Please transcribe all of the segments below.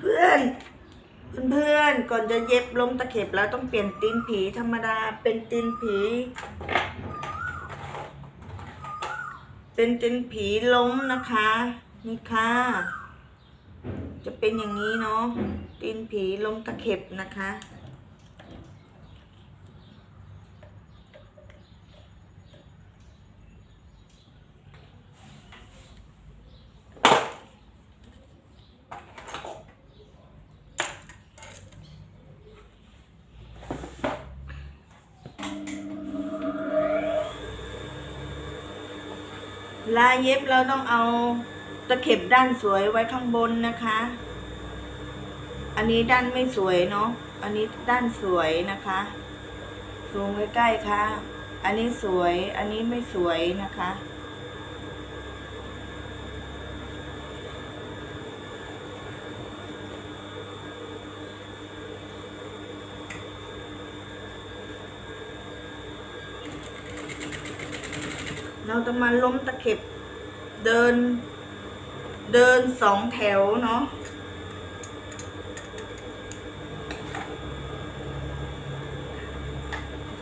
เพื่อนเพื่อนๆก่อนจะเย็บล้มตะเข็บแล้วต้องเปลี่ยนตีนผีธรรมดาเป็นตีนผี เป็นตีนผีล้มนะคะ นี่ค่ะ จะเป็นอย่างนี้เนาะตีนผีล้มตะเข็บนะคะ ลายเย็บเราต้องเอาตะเข็บด้านสวยไว้ข้างบนนะคะ อันนี้ด้านไม่สวยเนาะ อันนี้ด้านสวยนะคะ ซูมใกล้ๆค่ะ อันนี้สวย อันนี้ไม่สวยนะคะ เราจะมาล้มตะเข็บเดิน เดินสองแถวเนาะ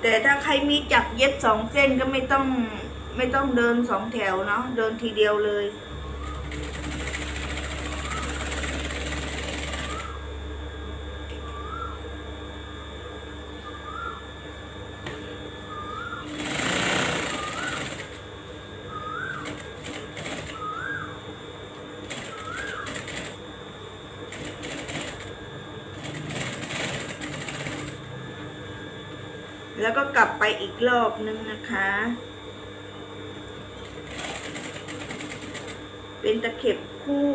แต่ถ้าใครมีจับเย็บสองเส้นก็ไม่ต้องไม่ต้องเดินสองแถวเนาะเดินทีเดียวเลย แล้วก็กลับไปอีกรอบนึงนะคะ เป็นตะเข็บคู่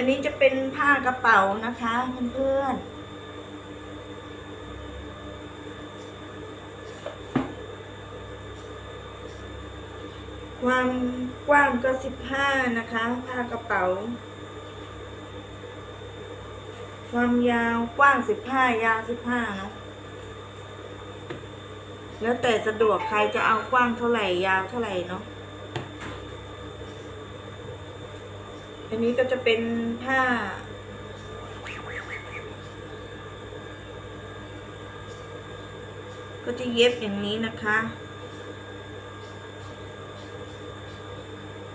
อันนี้จะเป็น ผ้ากระเป๋านะคะเพื่อนๆความกว้างก็สิบห้านะคะ ผ้ากระเป๋า ความยาวกว้างสิบห้ายาวสิบห้าเนาะแล้วแต่สะดวกใครจะเอากว้างเท่าไหร่ยาวเท่าไหร่เนาะอันนี้ก็จะเป็นผ้า ก็จะเย็บอย่างนี้นะคะ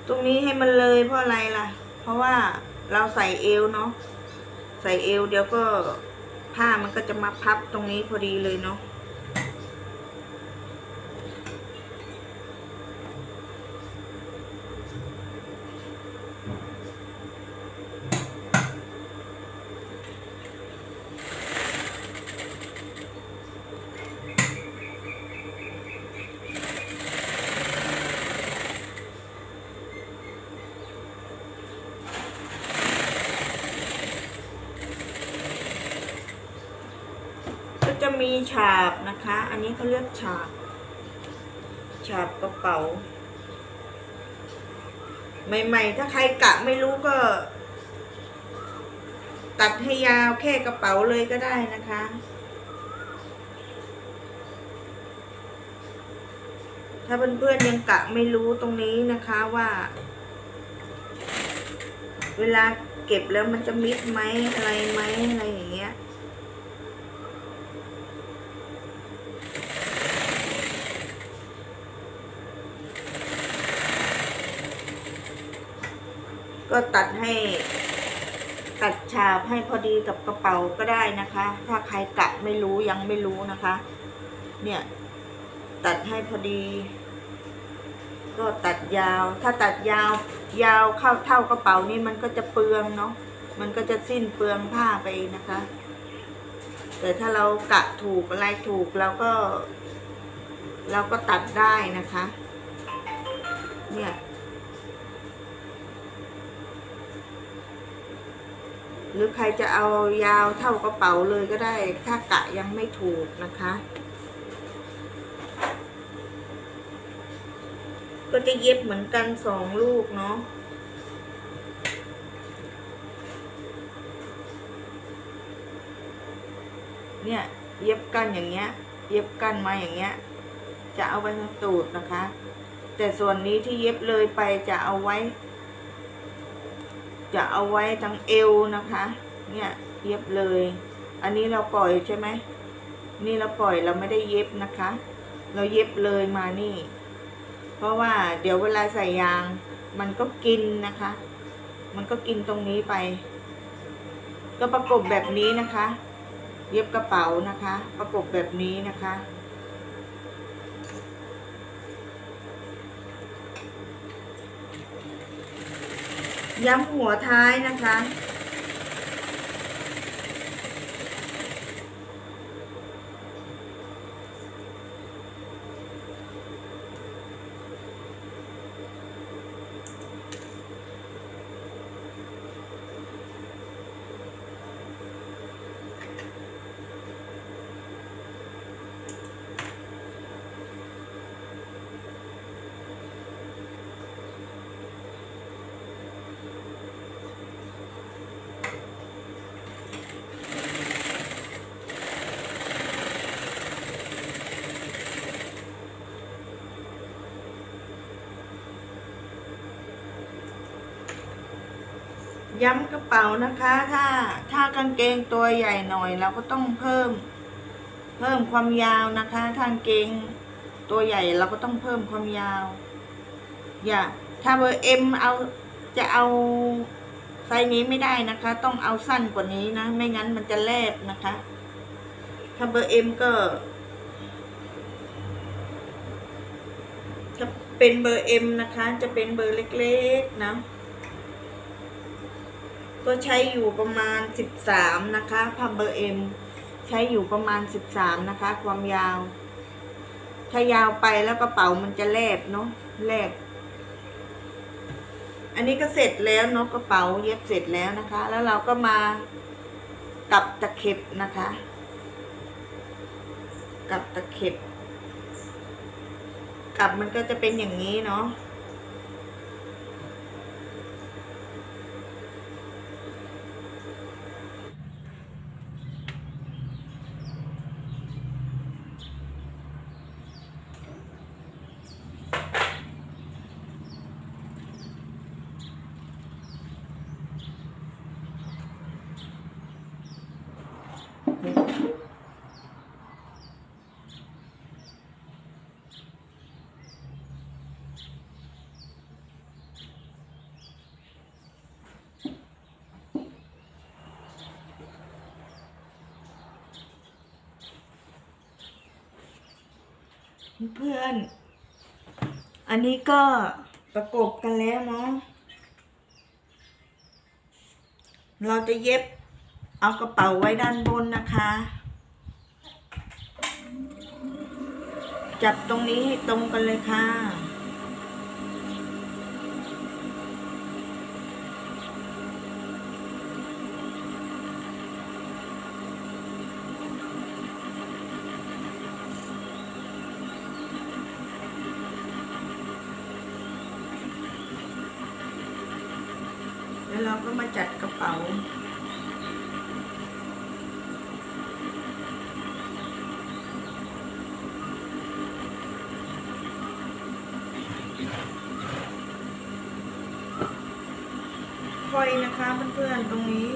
ตรงนี้ให้มันเลยเพราะอะไรล่ะ เพราะว่าเราใส่เอวเนาะใส่เอวเดี๋ยวก็ผ้ามันก็จะมาพับตรงนี้พอดีเลยเนาะาบนะคะ อันนี้เขาเรียกฉาบ ฉาบกระเป๋า ใหม่ๆ ถ้าใครกะไม่รู้ก็ ตัดให้ยาวแค่กระเป๋าเลยก็ได้นะคะถ้าเพื่อนๆยังกะไม่รู้ตรงนี้นะคะว่า เวลาเก็บแล้วมันจะมิดไหมอะไรไหมอะไรอย่างเงี้ย ก็ตัดให้ ตัดฉาบให้พอดีกับกระเป๋าก็ได้นะคะ ถ้าใครกะไม่รู้ยังไม่รู้นะคะ เนี่ย ตัดให้พอดี ก็ตัดยาว ถ้าตัดยาวยาวเข้าเท่ากระเป๋านี่มันก็จะเปลืองเนาะมันก็จะสิ้นเปลืองผ้าไปนะคะ แต่ถ้าเรากะถูกอะไรถูกเราก็ เราก็ตัดได้นะคะ เนี่ย หรือใครจะเอายาวเท่ากระเป๋าเลยก็ได้ ถ้ากะยังไม่ถูกนะคะ ก็จะเย็บเหมือนกันสองลูกเนาะเนี่ย เย็บกันอย่างเงี้ย เย็บกันมาอย่างเงี้ย จะเอาไว้ทั้งตูดนะคะ แต่ส่วนนี้ที่เย็บเลยไปจะเอาไว้ จะเอาไว้ทั้งเอวนะคะ เนี่ยเย็บเลย อันนี้เราปล่อยใช่ไหมนี่เราปล่อยเราไม่ได้เย็บนะคะ เราเย็บเลยมานี่ เพราะว่าเดี๋ยวเวลาใส่ยาง มันก็กินนะคะ มันก็กินตรงนี้ไป ก็ประกบแบบนี้นะคะ เย็บกระเป๋านะคะ ประกบแบบนี้นะคะ ย้ำหัวท้ายนะคะ ย้ำกระเป๋านะคะ ถ้าถ้ากางเกงตัวใหญ่หน่อย เราก็ต้องเพิ่ม เพิ่มความยาวนะคะถ้ากางเกงตัวใหญ่เราก็ต้องเพิ่มความยาว อย่า ถ้าเบอร์เอ็มเอาจะเอาไซส์นี้ไม่ได้นะคะ ต้องเอาสั้นกว่านี้นะ ไม่งั้นมันจะแลบนะคะ ถ้าเบอร์เอ็มก็จะเป็นเบอร์เอ็มนะคะ จะเป็นเบอร์เล็กๆนะ ก็ใช้อยู่ประมาณสิบสามนะคะพับเบอร์เอ็มใช้อยู่ประมาณสิบสามนะคะ ความยาว ถ้ายาวไปแล้วกระเป๋ามันจะแลบเนาะแลบอันนี้ก็เสร็จแล้วเนาะกระเป๋าเย็บเสร็จแล้วนะคะ แล้วเราก็มากับตะเข็บนะคะ กับตะเข็บกับมันก็จะเป็นอย่างนี้เนาะ เพื่อน อันนี้ก็ประกบกันแล้วเนาะ เราจะเย็บเอากระเป๋าไว้ด้านบนนะคะ จับตรงนี้ให้ตรงกันเลยค่ะ ก็มาจัดกระเป๋าค่อยนะคะเพื่อนๆตรงนี้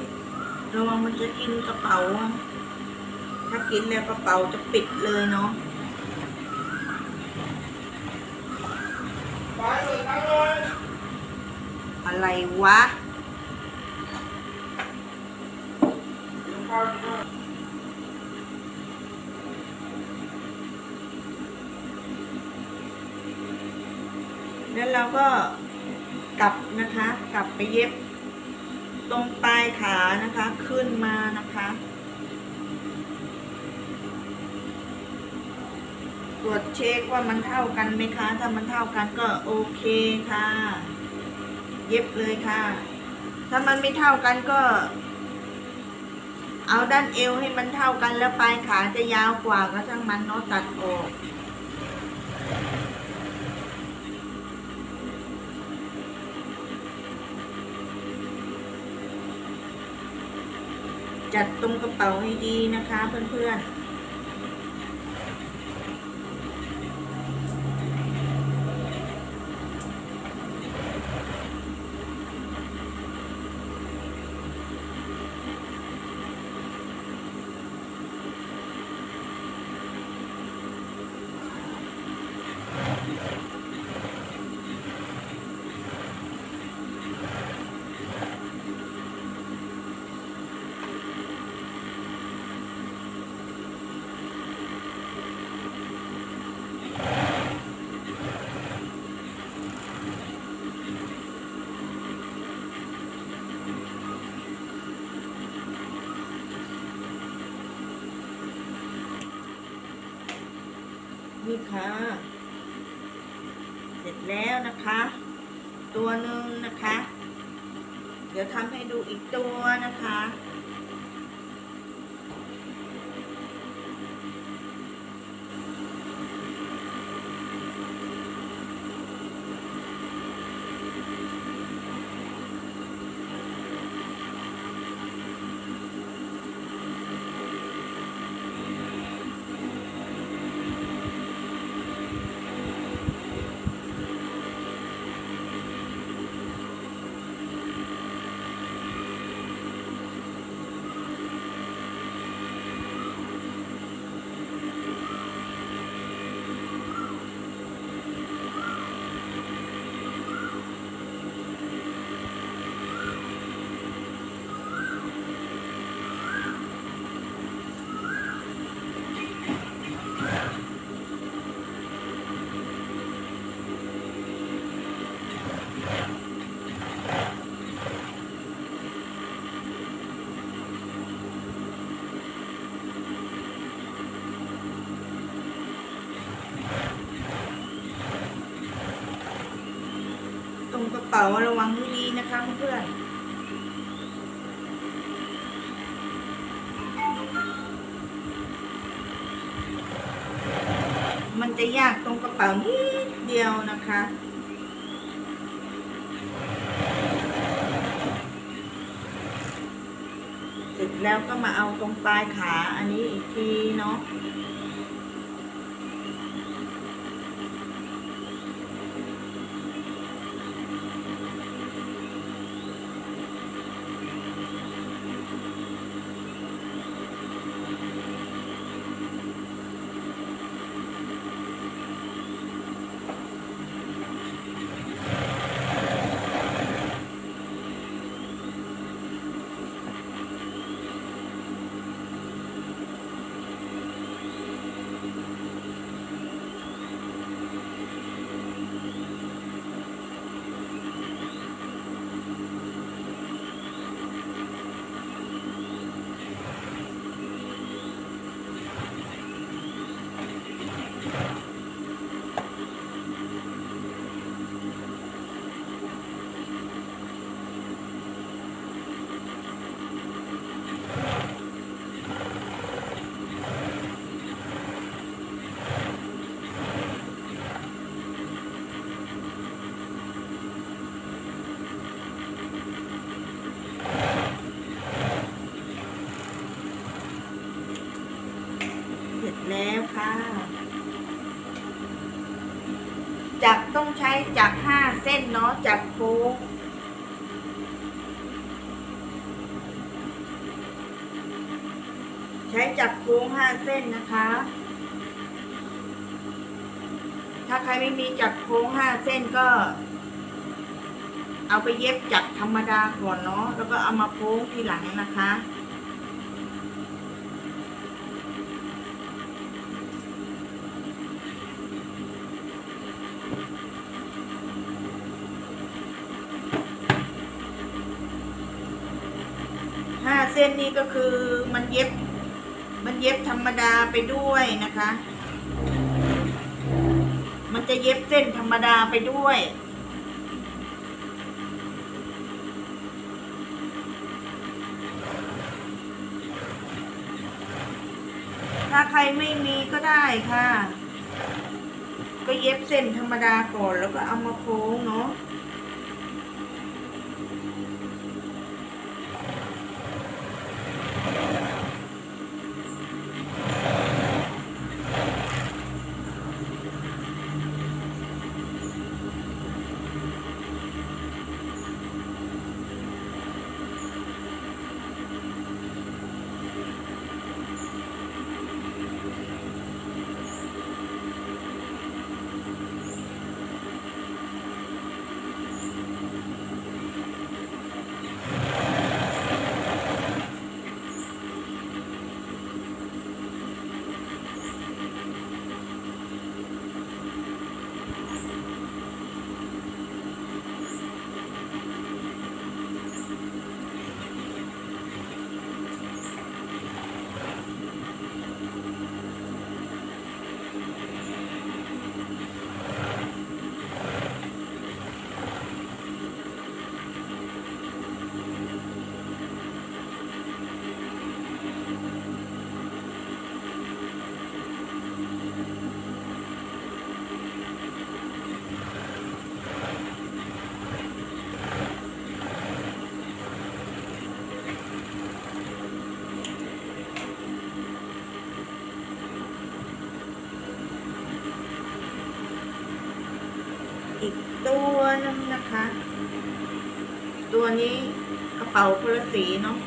ระวังมันจะกินกระเป๋าอะถ้ากินแล้วกระเป๋าจะปิดเลยเนาะอะไรวะ แล้ว เราก็กลับนะคะ กลับไปเย็บ ตรงปลายขานะคะ ขึ้นมานะคะ ตรวจเช็คว่ามันเท่ากันไหมคะ ถ้ามันเท่ากันก็โอเคค่ะ เย็บเลยค่ะ ถ้ามันไม่เท่ากันก็ เอาด้านเอวให้มันเท่ากันแล้วปลายขาจะยาวกว่าก็ช่างมันเนาะตัดออก จัดตรงกระเป๋าให้ดีนะคะเพื่อนๆนี่ ค่ะ เสร็จแล้วนะคะ ตัวหนึ่งนะคะ เดี๋ยวทำให้ดูอีกตัวนะคะ ป๋าระวังให้ดีนะคะเพื่อนมันจะยากตรงกระเป๋านิดเดียวนะคะ เสร็จแล้วก็มาเอาตรงปลายขาอันนี้อีกทีเนาะ เสร็จแล้วค่ะ จักรต้องใช้จักรห้าเส้นเนาะจักรโค้ง ใช้จักรโค้งห้าเส้นนะคะ ถ้าใครไม่มีจักรโค้งห้าเส้นก็ เอาไปเย็บจักรธรรมดาก่อนเนาะแล้วก็เอามาโค้งทีหลังนะคะห้าเส้นนี้ก็คือมันเย็บ เย็บธรรมดาไปด้วยนะคะ มันจะเย็บเส้นธรรมดาไปด้วยถ้าใครไม่มีก็ได้ค่ะ ก็เย็บเส้นธรรมดาก่อนแล้วก็เอามาโค้งเนาะ แล้วนะคะ ตัว นี้กระเป๋าพลสีเนาะ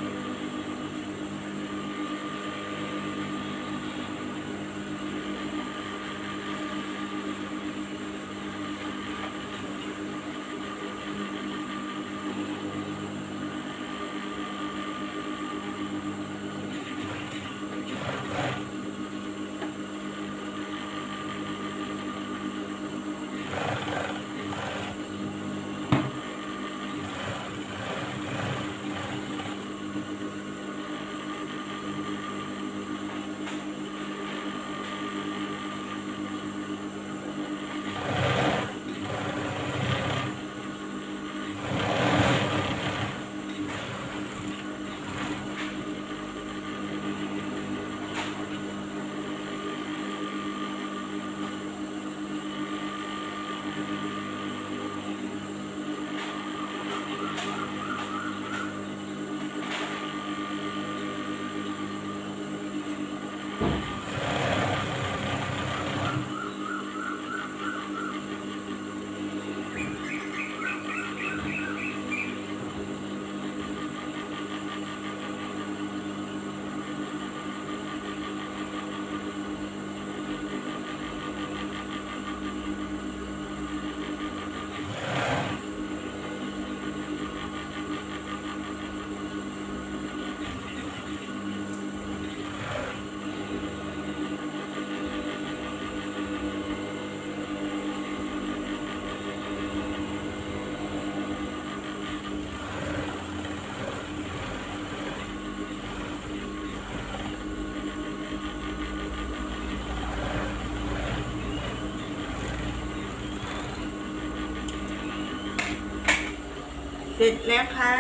จแล้วค่ะ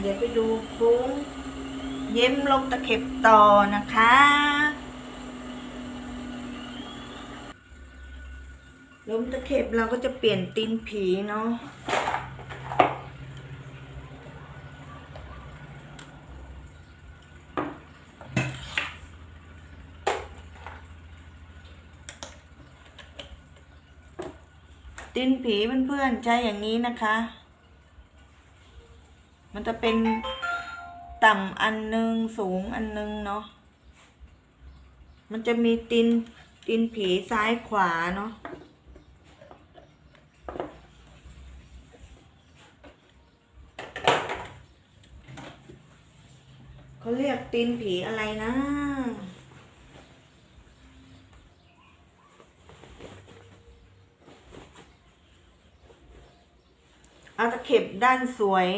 เดี๋ยวไปดูโค้งเย็มลงตะเข็บต่อนะคะ ลมตะเข็บเราก็จะเปลี่ยนตีนผีเนาะตีนผีเพื่อนๆใช้อย่างนี้นะคะ มันจะเป็นต่ำอันหนึงสูงอันหนึงเนาะ มันจะมีตีนตีนผีซ้ายขวาเนาะ เขาเรียกตีนผีอะไรนะ เอาตะเข็บด้านสวย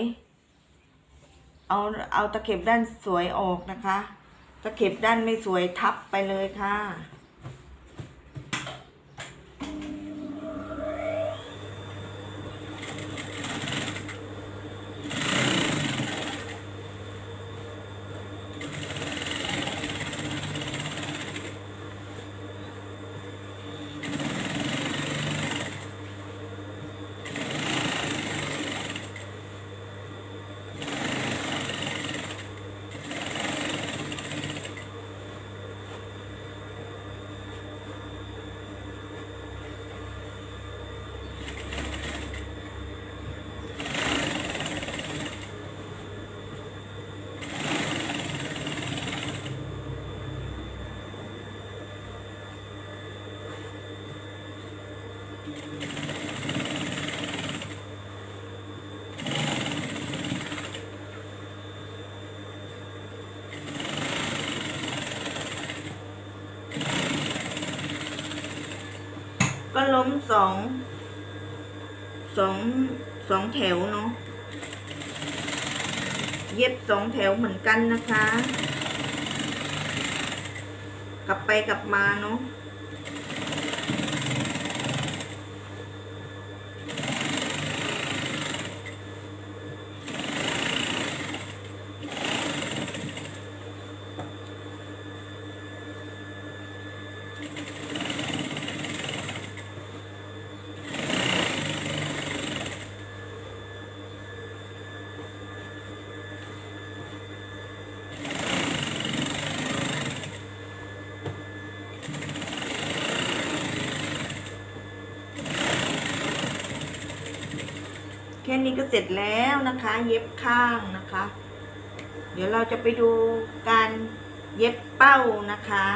เอาเอาตะเข็บด้านสวยออกนะคะ ตะเข็บด้านไม่สวยทับไปเลยค่ะ ก็ล้มสองสองสองแถวเนาะเย็บสองแถวเหมือนกันนะคะ กลับไปกลับมาเนาะ นี้ก็เสร็จแล้วนะคะ เย็บข้างนะคะ เดี๋ยวเราจะไปดูการเย็บเป้านะคะ